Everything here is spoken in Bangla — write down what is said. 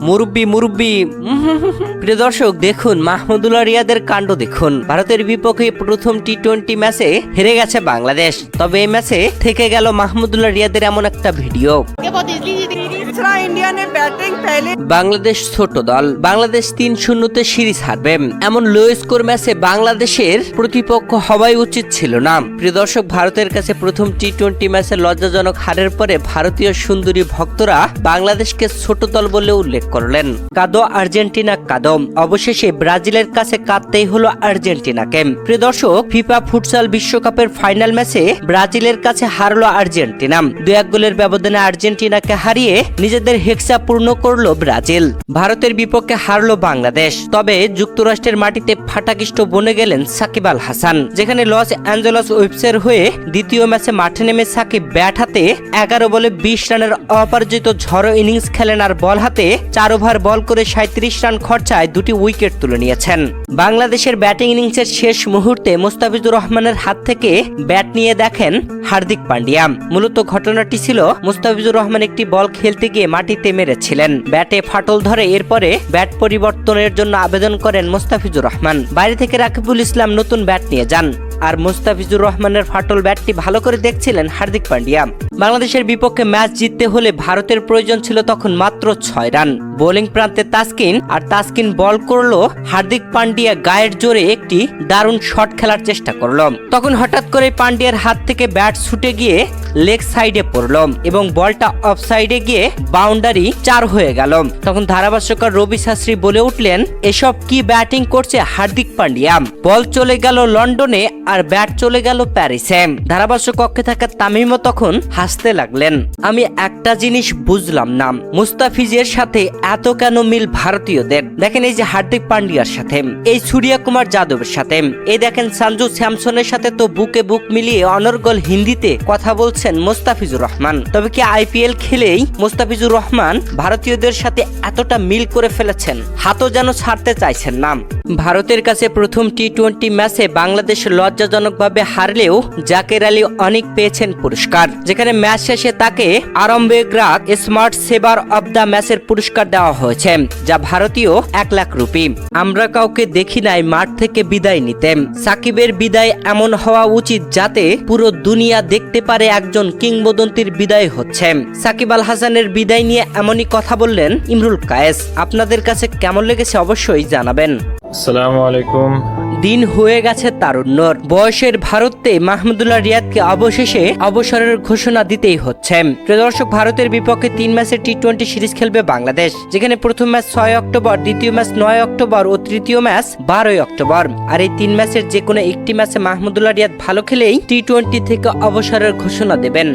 মুরব্বি মুরব্বি। প্রিয় দর্শক, দেখুন, মাহমুদুল্লাহ রিয়াদের কাণ্ড দেখুন। ভারতের বিপক্ষে প্রথম টি টোয়েন্টি ম্যাচে হেরে গেছে বাংলাদেশ। তবে এই ম্যাচে থেকে গেল মাহমুদুল্লাহ রিয়াদের এমন একটা ভিডিও। বাংলাদেশ ছোট দল। বাংলাদেশ তিন শূন্যতে সিরিজ হারবে। এমন লো স্কোর ম্যাচে বাংলাদেশের প্রতিপক্ষ হওয়াই উচিত ছিল না। প্রিয় দর্শক, ভারতের কাছে প্রথম টি টোয়েন্টি ম্যাচে লজ্জাজনক হারের পরে ভারতীয় সুন্দরী ভক্তরা বাংলাদেশকে ছোট দল বলে উল্লেখ করলেন। কাদো আর্জেন্টিনা কাদো। অবশেষে ব্রাজিলের কাছে কাঁদতেই হলো আর্জেন্টিনাকে। প্রিয় দর্শক, ফিফা ফুটসাল বিশ্বকাপের ফাইনাল ম্যাচে ব্রাজিলের কাছে হারলো আর্জেন্টিনা। দু এক গোলের ব্যবধানে আর্জেন্টিনাকে হারিয়ে নিজেদের হেক্সা পূর্ণ করল ব্রাজিল। ভারতের বিপক্ষে হারলো বাংলাদেশ। তবে যুক্তরাষ্ট্রের মাটিতে ফাটাকিষ্ট বনে গেলেন সাকিব আল হাসান, যেখানে লস অ্যাঞ্জেলস ওয়েবসের হয়ে দ্বিতীয় ম্যাচে মাঠে নেমে সাকিব ব্যাট হাতে এগারো বলে বিশ রানের অপরাজিত ঝড়ো ইনিংস খেলেন আর বল হাতে চার ওভার বল করে সাঁত্রিশ রান খরচায় দুটি উইকেট তুলে নিয়েছেন। বাংলাদেশের ব্যাটিং ইনিংসের শেষ মুহূর্তে মোস্তাফিজুর রহমানের হাত থেকে ব্যাট নিয়ে দেখেন হার্দিক পান্ডিয়া। মূলত ঘটনাটি ছিল মুস্তাফিজুর রহমান একটি বল খেলতে গিয়ে মাটিতে মেরেছিলেন। ব্যাটে ফাটল ধরে এরপরে ব্যাট পরিবর্তনের জন্য আবেদন করেন মুস্তাফিজুর রহমান। বাইরে থেকে রাকিবুল ইসলাম নতুন ব্যাট নিয়ে যান। আর মুস্তাফিজুর রহমানের ফাটল ব্যাটটি ভালো করে দেখছিলেন হার্দিক পান্ডিয়া। বাংলাদেশের বিপক্ষে ম্যাচ জিততে হলে ভারতের প্রয়োজন ছিল তখন মাত্র ছয় রান। বোলিং প্রান্তে তাসকিন, আর তাসকিন বল করল হার্দিক পান্ডিয়া গায়ের জোরে একটি দারুণ শট খেলার চেষ্টা করল। তখন হঠাৎ করে পান্ডিয়ার হাত থেকে ব্যাট ছুটে গিয়ে লেগ সাইডে পড়ল এবং বলটা অফ সাইডে গিয়ে বাউন্ডারি চার হয়ে গেল। তখন ধারাভাষ্যকার রবি শাস্ত্রী বলে উঠলেন, এসব কি ব্যাটিং করছে হার্দিক পান্ডিয়া? বল চলে গেল লন্ডনে আর ব্যাট চলে গেল প্যারিসে। ধারাভাষ্য কক্ষে থাকা তামিমও তখন হাসতে লাগলেন। আমি একটা জিনিস বুঝলাম না, মুস্তাফিজের সাথে এত কেন মিল ভারতীয়দের? দেখেন এই যে হার্দিক পান্ডিয়ার সাথে, এই সূর্যা কুমার যাদবের সাথে। এই দেখেন সঞ্জু স্যামসনের সাথে তো বুকে বুক মিলিয়ে অনর্গল হিন্দিতে কথা বলছেন মোস্তাফিজুর রহমান। তবে কি আইপিএল খেলেই মোস্তাফিজুর রহমান ভারতীয়দের সাথে এতটা মিল করে ফেলেছেন? হাতও যেন ছাড়তে চাইছেন না। ভারতের কাছে প্রথম টি টোয়েন্টি ম্যাচে বাংলাদেশ লজ্জাজনকভাবে হারলেও জাকের আলী অনেক পেয়েছেন পুরস্কার, যেখানে ম্যাচ শেষে তাকে আরম্ভেগ্রাক স্মার্ট সেভার অব দ্য ম্যাচের পুরস্কার দেওয়া হয়েছে, যা ভারতীয় এক লাখ রুপি। আমরা কাউকে দেখি নাই মাঠ থেকে বিদায় নিতে। সাকিবের বিদায় এমন হওয়া উচিত যাতে পুরো দুনিয়া দেখতে পারে একজন কিংবদন্তির বিদায় হচ্ছে। সাকিব আল হাসানের বিদায় নিয়ে এমনই কথা বললেন ইমরুল কায়েস। আপনাদের কাছে কেমন লেগেছে অবশ্যই জানাবেন। আসসালামু আলাইকুম। দিন হয়ে গেছে তারুণ্যর। বয়সের ভারতে মাহমুদুল্লাহ রিয়াদকে অবশেষে অবসরের ঘোষণা দিতেই হচ্ছে। দর্শক, ভারতের বিপক্ষে তিন ম্যাচের টি টোয়েন্টি সিরিজ খেলবে বাংলাদেশ, যেখানে প্রথম ম্যাচ ছয় অক্টোবর, দ্বিতীয় ম্যাচ নয় অক্টোবর ও তৃতীয় ম্যাচ বারোই অক্টোবর। আর এই তিন ম্যাচের যে কোনো একটি ম্যাচে মাহমুদুল্লাহ রিয়াদ ভালো খেলেই টি টোয়েন্টি থেকে অবসরের ঘোষণা দেবেন।